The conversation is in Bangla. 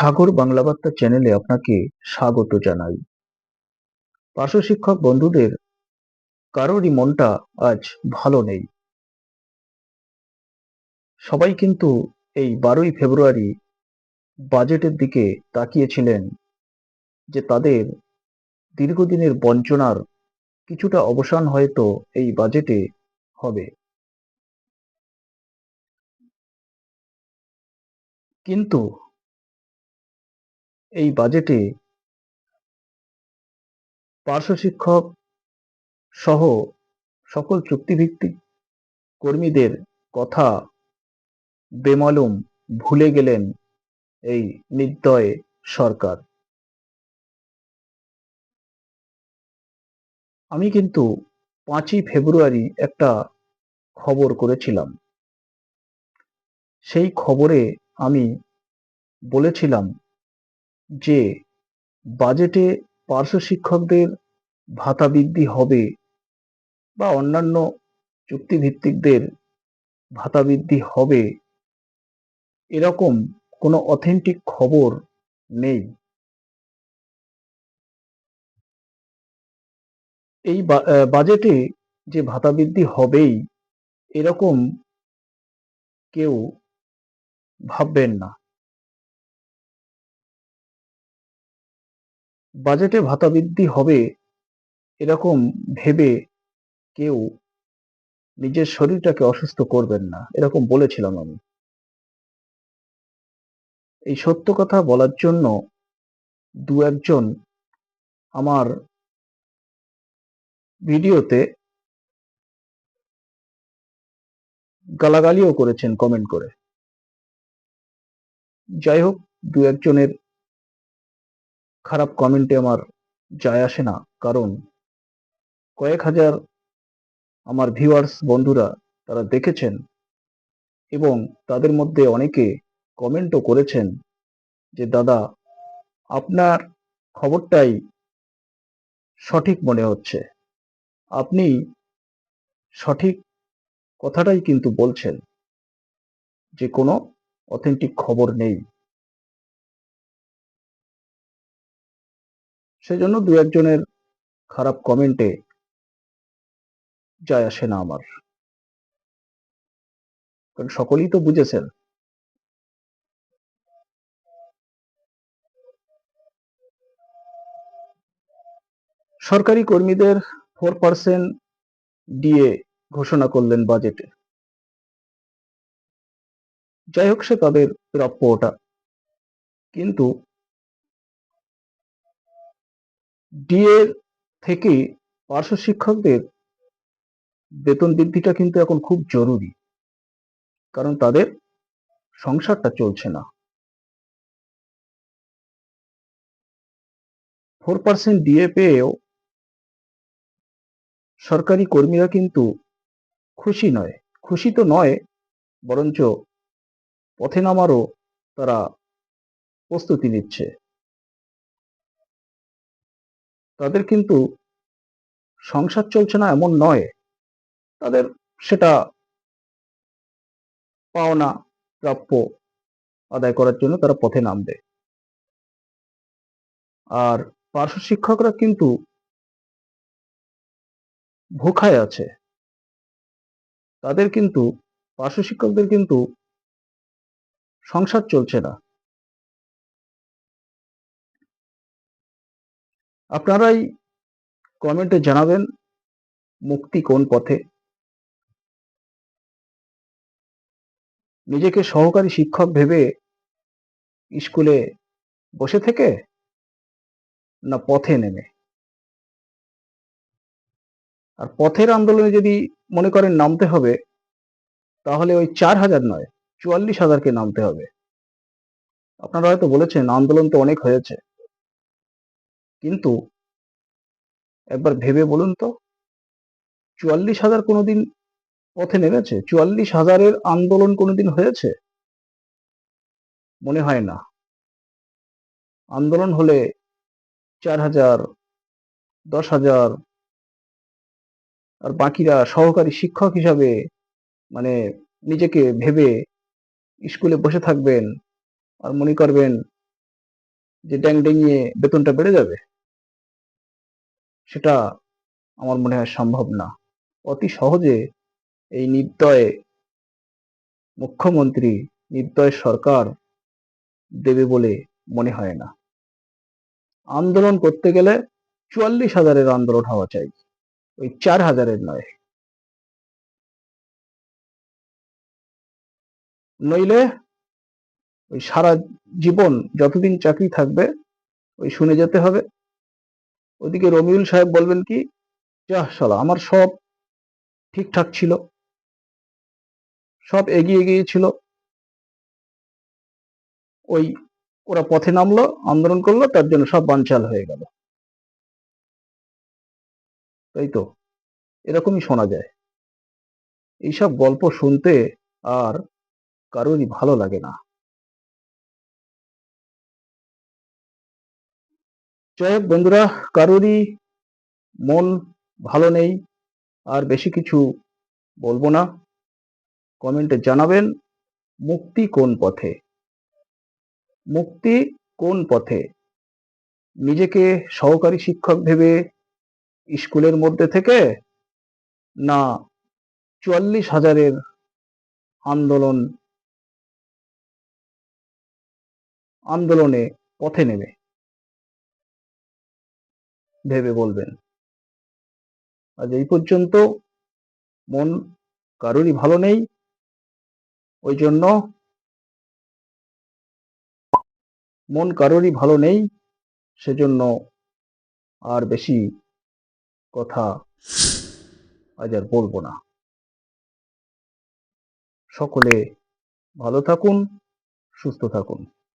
সাগর বাংলা বার্তা চ্যানেলে আপনাকে স্বাগত জানাই। পার্শ্ব শিক্ষক বন্ধুদের, কারোরই মনটা আজ ভালো নেই। সবাই কিন্তু এই বারোই ফেব্রুয়ারি বাজেটের দিকে তাকিয়েছিলেন যে তাদের দীর্ঘদিনের বঞ্চনার কিছুটা অবসান হয়তো এই বাজেটে হবে। কিন্তু এই বাজেটে পার্শ্ব শিক্ষক সহ সকল চুক্তিভিত্তিক কর্মীদের কথা বেমালুম ভুলে গেলেন এই নির্দয় সরকার। আমি কিন্তু পাঁচই ফেব্রুয়ারি একটা খবর করেছিলাম। সেই খবরে আমি বলেছিলাম যে বাজেটে পার্শ্ব শিক্ষকদের ভাতা বৃদ্ধি হবে বা অন্যান্য চুক্তিভিত্তিকদের ভাতা বৃদ্ধি হবে, এরকম কোনো অথেন্টিক খবর নেই। এই বাজেটে যে ভাতা বৃদ্ধি হবেই, এরকম কেউ ভাববেন না। বাজেটে ভাতা বৃদ্ধি হবে এরকম ভেবে কেউ নিজের শরীরটাকে অসুস্থ করবেন না, এরকম বলেছিলাম আমি। এই সত্য কথা বলার জন্য দু একজন আমার ভিডিওতে গালাগালিও করেছেন কমেন্ট করে। যাই হোক, দু একজনের খারাপ কমেন্টে আমার যায় আসে না। কারণ কয়েক হাজার আমার ভিউয়ার্স বন্ধুরা, তারা দেখেছেন এবং তাদের মধ্যে অনেকে কমেন্টও করেছেন যে, দাদা, আপনার খবরটাই সঠিক মনে হচ্ছে। আপনি সঠিক কথাটাই কিন্তু বলছেন যে, কোনো অথেন্টিক খবর নেই। সেজন্য দু একজনের খারাপ কমেন্টে যায় আসে না আমার। কারণ সকলেই তো বুঝেছেন। সরকারি কর্মীদের ফোর পার্সেন্ট দিয়ে ঘোষণা করলেন বাজেটে যাই হোক সে তাদের প্রাপ্য ওটা। কিন্তু ডিএ থেকে পার্শ্ব শিক্ষকদের বেতন বৃদ্ধিটা কিন্তু এখন খুব জরুরি। কারণ তাদের সংসারটা চলছে না। ফোর পার্সেন্ট ডিএ পেয়েও সরকারি কর্মীরা কিন্তু খুশি নয়। খুশি তো নয়, বরঞ্চ পথে নামারও তারা প্রস্তুতি নিচ্ছে। তাদের কিন্তু সংসার চলছে না এমন নয়। তাদের সেটা পাওনা প্রাপ্য আদায় করার জন্য তারা পথে নামবে। আর পার্শ্ব শিক্ষকরা কিন্তু ভোখায় আছে। তাদের কিন্তু, পার্শ্ব শিক্ষকদের কিন্তু সংসার চলছে না। আপনারাই কমেন্টে জানাবেন মুক্তি কোন পথে? নিজেকে সহকারী শিক্ষক ভেবে স্কুলে বসে থেকে না পথে নেমে? আর পথের আন্দোলনে যদি মনে করেন নামতে হবে, তাহলে ওই চার হাজার নয়, চুয়াল্লিশ হাজারকে নামতে হবে। আপনারা হয়তো বলেছেন, আন্দোলন তো অনেক হয়েছে। কিন্তু একবার ভেবে বলুন তো, চুয়াল্লিশ হাজার কোনোদিন পথে নেমেছে? চুয়াল্লিশ হাজারের আন্দোলন কোনোদিন হয়েছে? মনে হয় না। আন্দোলন হলে চার হাজার, দশ হাজার, আর বাকিরা সহকারী শিক্ষক হিসাবে মানে নিজেকে ভেবে স্কুলে বসে থাকবেন আর মনে করবেন যে ড্যাং ডেঙিয়ে বেতনটা বেড়ে যাবে, সেটা আমার মনে হয় সম্ভব না। অতি সহজে এই নির্দয় মুখ্যমন্ত্রী, নির্দয় সরকার দেবে বলে মনে হয় না। আন্দোলন করতে গেলে চুয়াল্লিশ হাজারের আন্দোলন হওয়া চাই, ওই চার হাজারের নয়। নইলে ওই সারা জীবন যতদিন চাকরি থাকবে, ওই শুনে যেতে হবে। ওদিকে রবিউল সাহেব বলবেন কি, যা শালা, আমার সব ঠিকঠাক ছিল। সব এগিয়ে গিয়েছিল। ওই ওরা পথে নামলো, আন্দোলন করল, তার জন্য সব বানচাল হয়ে গেল। তাই তো, এরকমই শোনা যায়। এইসব গল্প শুনতে আর কারোরই ভালো লাগে না। যাই হোক বন্ধুরা, কারোরই মন ভালো নেই, আর বেশি কিছু বলব না। কমেন্টে জানাবেন, মুক্তি কোন পথে? মুক্তি কোন পথে? নিজেকে সহকারী শিক্ষক ভেবে স্কুলের মধ্যে থেকে না চুয়াল্লিশ হাজারের আন্দোলন, আন্দোলনে পথে নেমে? ভেবে বলবেন। আজ এই পর্যন্ত। মন কারোরই ভালো নেই। ওই জন্য মন কারোরই ভালো নেই, সেজন্য আর বেশি কথা আজ আর বলব না। সকলে ভালো থাকুন, সুস্থ থাকুন।